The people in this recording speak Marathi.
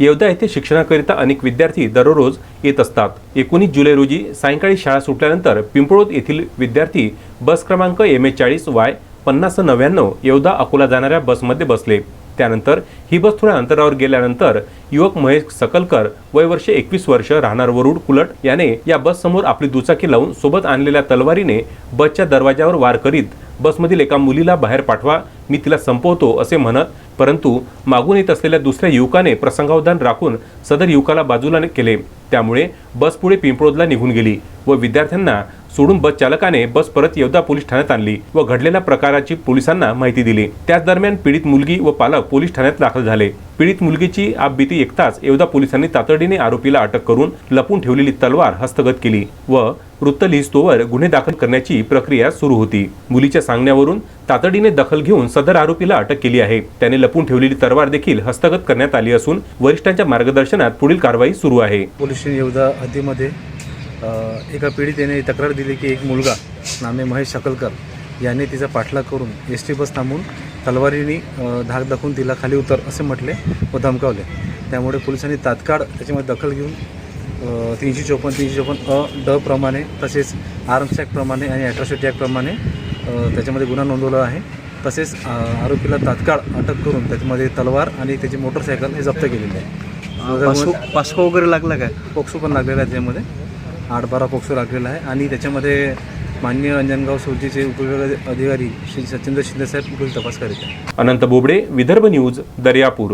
येवदा येथे शिक्षणाकरिता अनेक विद्यार्थी दररोज येत असतात. एकोणीस जुलै रोजी सायंकाळी शाळा सुटल्यानंतर पिंपळोद येथील विद्यार्थी बस क्रमांक एम ए चाळीस वाय पन्नास नव्याण्णव येवदा अकोला जाणाऱ्या बसमध्ये बसले. त्यानंतर ही बस थोड्या अंतरावर गेल्यानंतर युवक महेश सकलकर वय वर्ष एकवीस वर्ष राहणार वरुड कुलट याने या बससमोर आपली दुचाकी लावून सोबत आणलेल्या तलवारीने बसच्या दरवाजावर वार करीत बसमधील एका मुलीला बाहेर पाठवा मी तिला संपवतो असे म्हणत परंतु मागून येत असलेल्या दुसऱ्या युवकाने प्रसंगावधान राखून सदर युवकाला बाजूला केले. त्यामुळे बस पुढे पिंपळोदला निघून गेली व विद्यार्थ्यांना सोडून बस चालकाने बस परत येवदा पोलीस ठाण्यात आणली व घडलेल्या प्रकाराची पोलिसांना माहिती दिली. त्याच दरम्यान पीडित मुलगी व पालक पोलीस ठाण्यात दाखल झाले. पीडित मुलगीची आपबीती ऐकताच येवदा पोलिसांनी तातडीने आरोपीला अटक करून लपून ठेवलेली तलवार हस्तगत केली व वृत्त लिहिस्तोवर गुन्हे दाखल करण्याची प्रक्रिया सुरू होती. मुलीच्या सांगण्यावरून तातडीने दखल घेऊन सदर आरोपीला अटक केली आहे. त्याने लपून ठेवलेली तलवार देखील हस्तगत करण्यात आली असून वरिष्ठांच्या मार्गदर्शनात पुढील कारवाई सुरू आहे. पोलीस येवदा हद्दीमध्ये एका पीडितेने तक्रार दिली की एक मुलगा नामे महेश शकलकर याने तिचा पाठलाग करून एस टी बस थांबून तलवारीने धाक दाखवून तिला खाली उतर असे म्हटले व धमकावले. त्यामुळे पोलिसांनी तात्काळ त्याच्यामध्ये दखल घेऊन तीनशे चोपन्न तीनशे चोपन्न अ ड प्रमाणे तसेच आर्म्स ॲक्टप्रमाणे आणि ॲट्रॉसिटी ॲक्टप्रमाणे त्याच्यामध्ये गुन्हा नोंदवला आहे. तसेच आरोपीला तात्काळ अटक करून त्याच्यामध्ये तलवार आणि त्याची मोटरसायकल हे जप्त केलेली आहे. पासपो वगैरे लागला काय? पोक्सो पण लागलेला आहे त्याच्यामध्ये. आठ बारा पोक्सो लागलेला आहे आणि त्याच्यामध्ये मान्य अंजनगाव सोलतीचे उपविभाग अधिकारी श्री सचिंद्र शिंदेसाहेब पुढील तपास करीत अनंत बोबडे विदर्भ न्यूज दर्यापूर.